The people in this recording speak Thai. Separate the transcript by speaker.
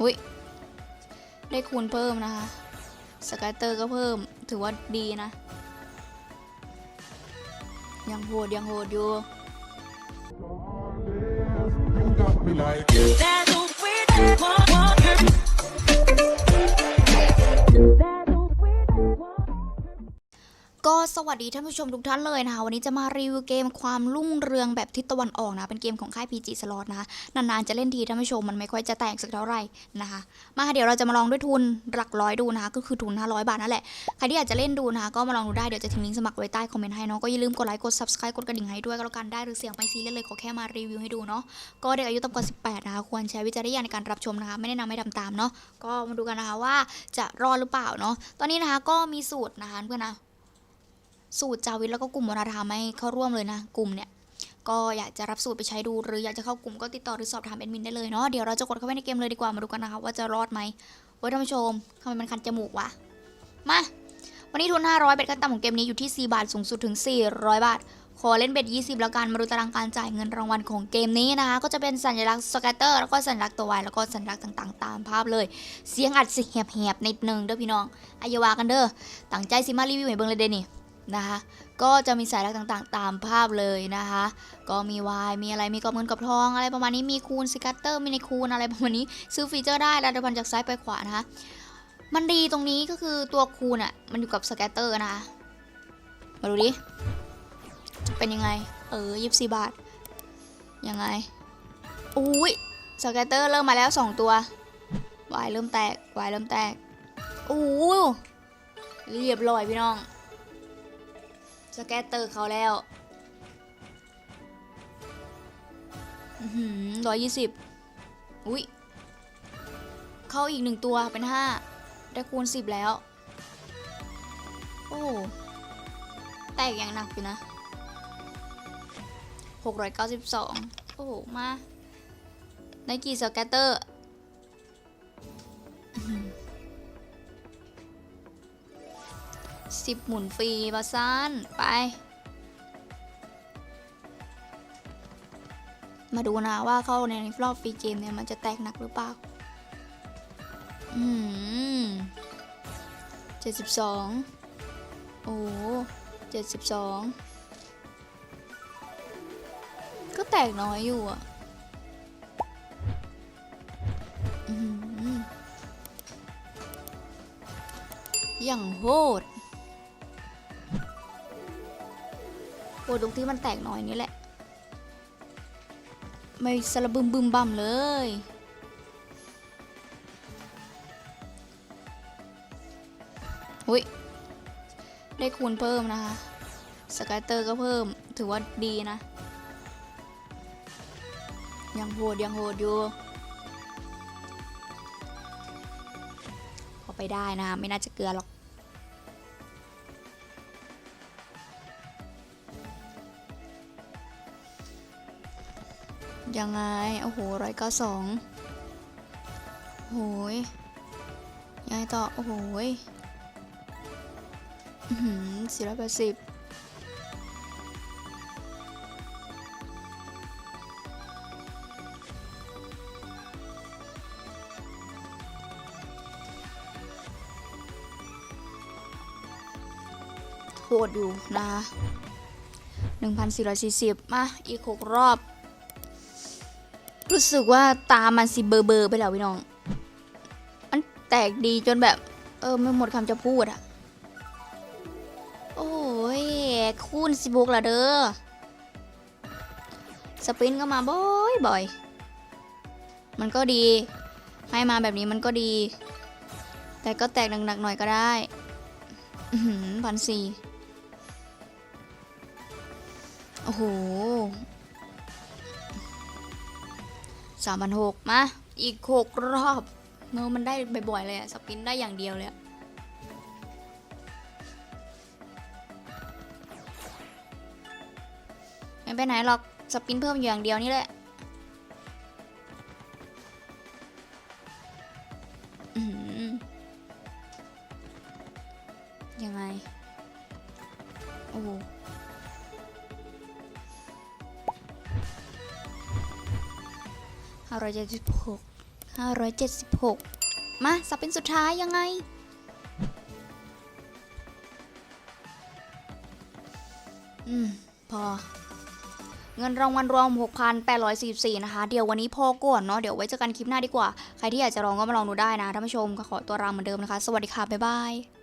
Speaker 1: อุ้ยได้คูณเพิ่มนะคะสกายเตอร์ก็เพิ่มถือว่าดีนะ ยังโหดยังโหดอยู่ ก็สวัสดีท่านผู้ชมทุกท่านเลยนะคะวันนี้จะมารีวิวเกมความรุ่งเรืองแบบทิศตะวันออกนะ เป็นเกมของค่าย PG Slot นะคะนานๆจะเล่นทีท่านผู้ชมมันไม่ค่อยจะแตกสักเท่าไหร่นะคะมาเดี๋ยวเราจะมาลองด้วยทุนหลักร้อยดูนะคะก็คือทุน 500 บาทนั่นแหละใครที่อยากจะเล่นดูนะคะก็มาลองดูได้เดี๋ยวจะทิ้งลิงก์สมัครไว้ใต้คอมเมนต์ให้เนาะก็อย่าลืมกดไลค์กด subscribe กดกระดิ่งให้ด้วยก็แล้วกันได้หรือเสียงไปซีเล่นเลยขอแค่มารีวิวให้ดูเนาะก็เด็กอายุต่ำกว่า 18 นะคะควรใช้วิจารณญาณในการรับชมนะคะไม่แนะนำให้ทำตามเนาะก็มาดูกันนะคะว่าจะรอดหรือเปล่าเนาะตอนนี้นะคะก็มีสูตรนะคะเพื่อนนะ สูตรจาวิทแล้วก็กลุ่มวรธรรมให้เข้าร่วมเลยนะ กลุ่มเนี่ยก็อยากจะรับสูตรไปใช้ดู หรืออยากจะเข้ากลุ่มก็ติดต่อหรือสอบถามแอดมินได้เลยเนาะเดี๋ยวเราจะกดเข้าไปในเกมเลยดีกว่ามาดูกันนะคะว่าจะรอดไหมโอ้ยท่านผู้ชมทำไมมันคันจมูกวะมาวันนี้ทุน 500 เบ็ดขั้นต่ำของเกมนี้อยู่ที่ 4 บาท สูงสุดถึง 400 บาท ขอเล่นเบ็ด 20 แล้วกัน มาดูตารางการจ่ายเงินรางวัลของเกมนี้นะคะ ก็จะเป็นสัญลักษณ์สแกตเตอร์ แล้วก็สัญลักษณ์ตัววาย แล้วก็สัญลักษณ์ต่างๆ ตามภาพเลย เสียงอัดเสียงแหบๆนิดนึงเด้อพี่น้องอายาวากันเด้อ ตั้งใจสิมารีวิวให้เบิ่งเลยเด้นี่ นะคะก็จะมีสายลักต่างๆ ตามภาพเลยนะคะ ก็มีวายมีอะไรมีกอบเงินกอบทอง อะไรประมาณนี้มีคูณสกัตเตอร์มีในคูณอะไรประมาณนี้ ซื้อฟีเจอร์ได้ระดับพันจากซ้ายไปขวานะคะมันดีตรงนี้ก็คือตัวคูณอะมันอยู่กับสแกตเตอร์นะคะมาดูดิ เป็นยังไง เออยี่สิบบาท ยังไงอุ้ยสแกตเตอร์เริ่มมาแล้วสองตัววายเริ่มแตกวายเริ่มแตกอู้เรียบร้อยพี่น้อง สแกตเตอร์เขาแล้วร้อยยี่สิบอุ้ย เข้าอีกหนึ่งตัวเป็นห้าได้คูณสิบแล้ว โอ้ แตกอย่างหนักอยู่นะหกร้อยเก้าสิบสองโอ้โหมา ได้กี่สแกตเตอร์ สิบหมุนฟรีบาซันไป มาดูนะว่าเข้าในรอบฟรีเกมเนี่ยมันจะแตกหนักหรือเปล่า อืมเจ็ดสิบสองโอ้เจ็ดสิบสองก็แตกน้อยอยู่อะอย่างโหด โหดตรงที่มันแตกหน้อยนี่แหละ ไม่สระบึมบึมบั่มเลยอุ้ยได้คูณเพิ่มนะคะ สกายเตอร์ก็เพิ่ม ถือว่าดีนะ ยังโหดยังโหดอยู่ พอไปได้นะ ไม่น่าจะเกลือหรอก ยังไง โอ้โหร้อยเก้าสองโอ้ยยังไงต่อ โอ้โหยสี่ร้อยแปดสิบโหดอยู่นะคะหนึ่งพันสี่ร้อยสี่สิบมา อีกหกรอบ รู้สึกว่าตามันสิเบอร์เบอร์ไปแล้วพี่น้อง มันแตกดีจนแบบ เออไม่หมดคำจะพูดอะโอ้ยคูณสิบกละเด้อ สปินก็มาบ่อยบ่อย มันก็ดี ให้มาแบบนี้มันก็ดี แต่ก็แตกหนักๆหน่อยก็ได้พันสี่โอ้โห สามพันหกมา อีกหกรอบเมื่อมันได้บ่อยๆเลยอะสปินได้อย่างเดียวเลยอะไม่ไปไหนหรอกสปินเพิ่มอยู่อย่างเดียวนี่แหละยังไง โอ้ โหห้าร้อยเจ็ดสิบหก576 มาสับเป็นสุดท้ายยังไง อืม พอ เงินรางวัลรวม 6,844 นะคะ เดี๋ยววันนี้พอก่อนเนาะ เดี๋ยวไว้เจอกันคลิปหน้าดีกว่า ใครที่อยากจะลองก็มาลองดูได้นะท่านผู้ชมก็ขอตัวลาเหมือนเดิมนะคะ สวัสดีค่ะ บ๊ายบาย